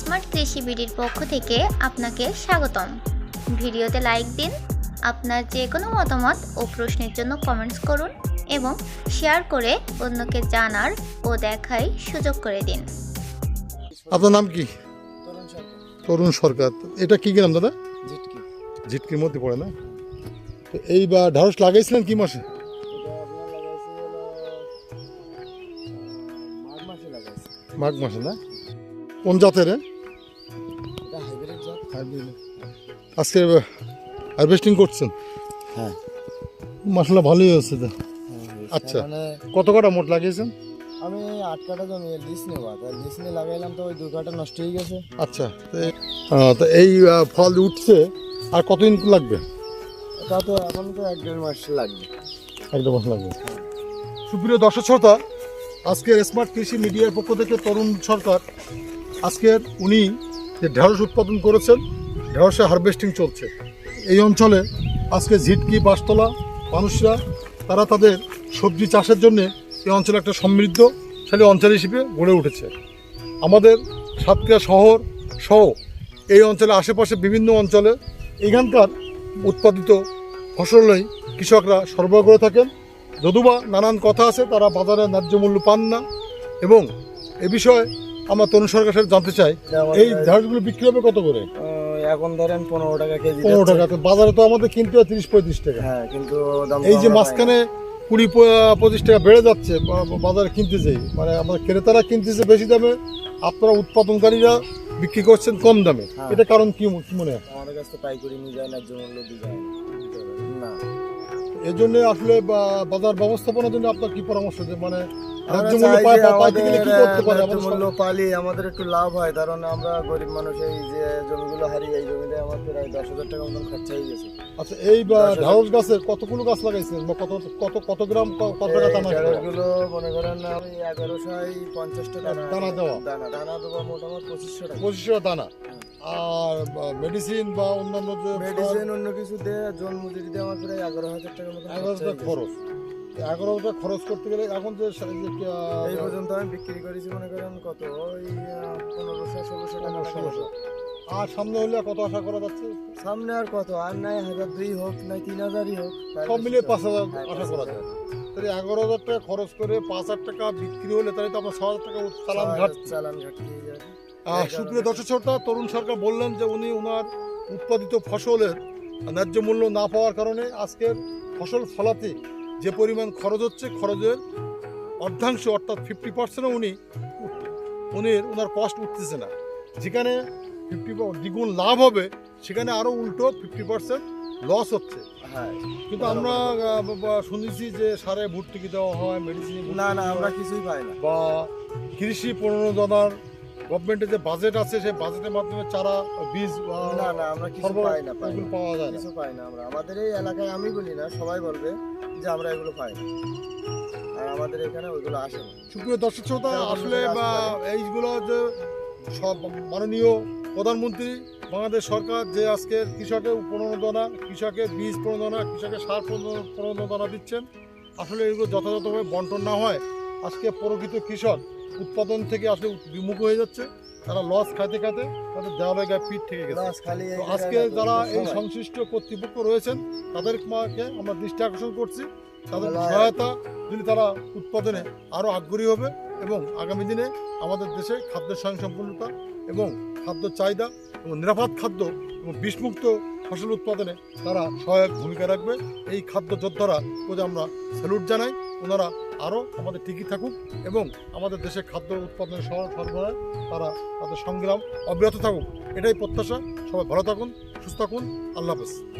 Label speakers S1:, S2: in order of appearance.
S1: Smart কৃষি বিডির পক্ষ থেকে আপনাকে স্বাগতম। ভিডিওতে লাইক দিন আপনার যে কোনো মতামত ও প্রশ্নের জন্য কমেন্টস করুন এবং শেয়ার করে অন্যকে জানার ও দেখার সুযোগ করে দিন।
S2: আপনার নাম কি?
S3: তরুণ সরকার।
S2: এটা কি গ্রাম দাদা? ঝিটকির মধ্যে পড়ে না? তো এই বা ঢাড়স লাগাইছিলেন কি মাসে?
S3: মাঘ মাসে
S2: না? কোন জাতের আজকে হারভেস্টিং করছেন?
S3: হ্যাঁ।
S2: মশলা ভালোই হয়েছে তো। আচ্ছা।
S3: মানে
S2: কত কটা মোট লাগিয়েছেন?
S3: আমি আট কাটা জমি লিস তাই লিস নিয়ে লাগাইলাম তো ওই দু কাটা নষ্ট হয়ে গেছে।
S2: আচ্ছা তো এই- ফল উঠছে আর কতদিন লাগবে?
S3: তা তো এখন তো এক দেড় মাস লাগবে।
S2: একদম মাস লাগবে। সুপ্রিয় দর্শক শ্রোতা আজকের স্মার্ট কৃষি মিডিয়ার পক্ষ থেকে তরুণ সরকার আজকের উনি যে ঢেঁড়স উৎপাদন করেছেন, ঢেঁড়সে হারভেস্টিং চলছে। এই অঞ্চলে আজকে ঝিটকি বাসতলা মানুষরা, তারা তাদের সবজি চাষের জন্য এই অঞ্চলে একটা সমৃদ্ধশালী অঞ্চল হিসেবে গড়ে উঠেছে। আমাদের সাতক্ষীরা শহর সহ এই অঞ্চলে আশেপাশে বিভিন্ন অঞ্চলে এখানকার উৎপাদিত ফসলই কৃষকরা সরবরাহ করে থাকেন। যদুবা নানান কথা আছে, তারা বাজারে ন্যায্য মূল্য পান না এবং এ বিষয়ে আমার তরুণ সরকার সাথে জানতে চাই এই ঢেঁড়সগুলো বিক্রি হবে কত করে?
S3: এখন ধরেন পনেরো টাকা কেজি
S2: পনেরো টাকা তো বাজারে তো আমাদের কিনতে হয় তিরিশ পঁয়ত্রিশ টাকা।
S3: হ্যাঁ কিন্তু
S2: এই যে। মাঝখানে কুড়ি পঁচিশ টাকা বেড়ে যাচ্ছে বাজারে কিনতে যাই মানে আমাদের ক্রেতারা কিনতেছে বেশি দামে আপনারা উৎপাদনকারীরা বিক্রি করছেন কম দামে।
S3: হ্যাঁ।
S2: এটা কারণ কি মনে হয়?
S3: আমাদের কাছে পাইকারি নিয়ে যায় ন্যায্য মূল্য দিয়ে যায়। না।
S2: এই জন্য আসলে বাজার ব্যবস্থাপনার জন্য আপনার কি পরামর্শ যে মানে ন্যায্য মূল্য
S3: চাই
S2: পাই
S3: যে
S2: বা পাইতে গেলে কি করতে পারে?
S3: ন্যায্য মূল্য পালি আমাদের একটু লাভ হয়। কারণ আমরা গরিব মানুষ এই যে জমিগুলো হারিয়ে এই জমিতে আমার প্রায় দশ হাজার টাকা মতন খরচা হয়ে গেছে।
S2: আচ্ছা এই গাছের কতগুলো গাছ লাগাইছেন? বা কত কত কত গ্রাম কত টাকা দানা দেওয়া?
S3: মনে করেন আমি এগারোশাই পঞ্চাশ টাকা
S2: দানা দেওয়া?
S3: দানা দানা দেবো মোটামুটি পঁচিশশো টাকা।
S2: পঁচিশশো দানা। আর মেডিসিন বা অন্যান্য
S3: মেডিসিন অন্য কিছু দিয়ে জন মজুরি দিয়ে আমার প্রায় এগারো হাজার টাকা
S2: এগারো
S3: গেছে।
S2: খরচ। এগারো টাকা খরচ করতে গেলে এখন যে
S3: এই পর্যন্ত আমি বিক্রি করেছি মনে করেন কত? ওই পনেরোশো ষোলোশো টাকা
S2: ষোলোশো। আর সামনে হলে কত আশা করা যাচ্ছে?
S3: সামনে আর কত? আর নাই হাজার দুই হোক নাই তিন হাজারই হোক
S2: সব মিলিয়ে পাঁচ হাজার
S3: হ্যাঁ,
S2: আশা করা। যায়। তাহলে এগারো হাজার টাকা খরচ করে পাঁচ হাজার টাকা বিক্রি হলে তাহলে তো আপনার ছ হাজার টাকা চালান ঘাটছে
S3: চালান ঘাটতি এই
S2: সুপ্রিয় দর্শক শ্রোতা তরুণ সরকার বললেন যে উনি ওনার উৎপাদিত ফসলের ন্যায্য মূল্য না পাওয়ার কারণে আজকের ফসল ফলাতে যে পরিমাণ খরচ হচ্ছে খরচের অর্ধাংশ অর্থাৎ ফিফটি পার্সেন্টও উনি উনি ওনার কষ্ট উঠতেছে না। যেখানে ফিফটি দ্বিগুণ লাভ হবে সেখানে আরও উল্টো ফিফটি পার্সেন্ট লস হচ্ছে।
S3: হ্যাঁ।
S2: কিন্তু আমরা শুনেছি যে সারে ভর্তুকি দেওয়া হয় মেডিসিন
S3: না না আমরা কিছুই পাই না।
S2: বা কৃষি প্রণোদনার গভর্নমেন্টের যে বাজেট আছে সেই বাজেটের মাধ্যমে চারা বীজ
S3: না না আমরা কিছু পাই না পাই না।
S2: পাওয়া যায়
S3: কিছু পাই না আমরা। আমাদের এই এলাকায় আমি বলি না সবাই বলবে যে আমরা এগুলো পাই না। আর আমাদের এখানে ওইগুলো আসে না।
S2: সুপ্রিয় দর্শক শ্রোতা আসলে বা এইগুলো যে সব মাননীয় প্রধানমন্ত্রী বাংলাদেশ সরকার যে আজকে কৃষকের প্রণোদনা কৃষকের বীজ প্রণোদনা কৃষকের সার প্রণোদনা দিচ্ছেন আসলে এগুলো যথাযথভাবে বন্টন না হয়। আজকে প্রকৃত কৃষক উৎপাদন থেকে আসলে বিমুখ হয়ে যাচ্ছে। তারা লস খাইতে খাইতে তাদের দেওয়ালে গায়ে পিঠ থেকে গেছে। আজকে যারা এই সংশ্লিষ্ট কর্তৃপক্ষ রয়েছেন তাদের মাকে আমরা দৃষ্টি আকর্ষণ করছি। তাদের সহায়তা যদি তারা উৎপাদনে আরও আগ্রহী হবে এবং আগামী দিনে আমাদের দেশে খাদ্য স্বয়ংসম্পূর্ণতা এবং খাদ্য চাহিদা এবং নিরাপদ খাদ্য এবং বিষমুক্ত ফসল উৎপাদনে তারা সহায়ক ভূমিকা রাখবে। এই খাদ্য যোদ্ধারা ওদের আমরা স্যালুট জানাই। ওনারা আরও আমাদের টিকি থাকুক এবং আমাদের দেশে খাদ্য উৎপাদনের সর- সরবরাহে, তারা তাদের সংগ্রাম অব্যাহত থাকুক। এটাই প্রত্যাশা। সবাই ভালো থাকুন, সুস্থ থাকুন। আল্লাহ হাফেজ।